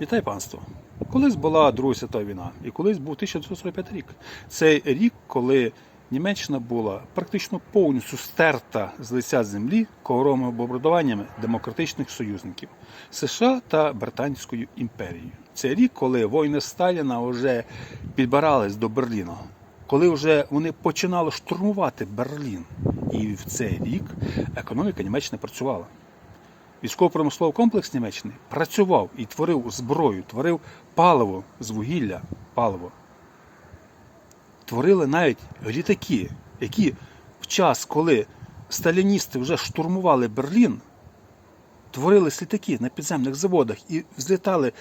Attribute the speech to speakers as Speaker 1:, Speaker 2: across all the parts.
Speaker 1: Вітаю панство! Колись була Друга світова війна, і колись був 1945 рік. Це рік, коли Німеччина була практично повністю стерта з лиця землі ковровими бомбардуваннями демократичних союзників США та Британською імперією. Це рік, коли воїни Сталіна вже підбирались до Берліна, коли вже вони починали штурмувати Берлін. І в цей рік економіка Німеччини працювала. Військово-промисловий комплекс Німеччини працював і творив зброю, творив паливо з вугілля, паливо. Творили навіть літаки, які в час, коли сталіністи вже штурмували Берлін, творили літаки на підземних заводах і взлітали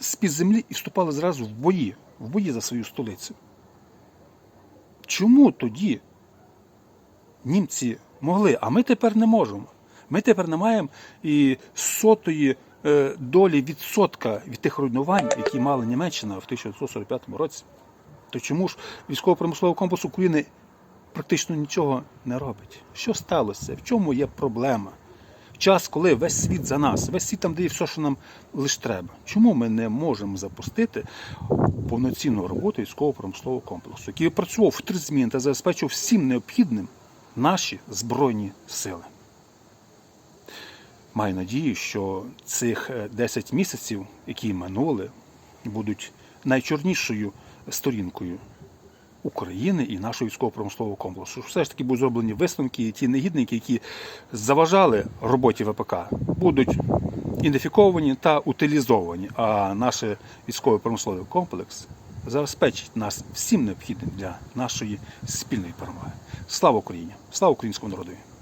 Speaker 1: з-під землі і вступали зразу в бої, в бої за свою столицю. Чому тоді німці могли, а ми тепер не можемо? Ми тепер не маємо і сотої е, долі відсотка від тих руйнувань, які мала Німеччина в 1945 році. То чому ж військово-промисловий комплекс України практично нічого не робить? Що сталося? В чому є проблема? Час, коли весь світ за нас, весь світ там дає все, що нам лише треба. Чому ми не можемо запустити повноцінну роботу військово-промислового комплексу, який працював в три зміни та забезпечував всім необхідним наші збройні сили? Маю надію, що цих е, 10 місяців, які минули, будуть найчорнішою сторінкою України і нашого військово-промислового комплексу. Все ж таки будуть зроблені висновки, і ті негідники, які заважали роботі ВПК, будуть ідентифіковані та утилізовані. А наш військово-промисловий комплекс забезпечить нас всім необхідним для нашої спільної перемоги. Слава Україні! Слава українському народові!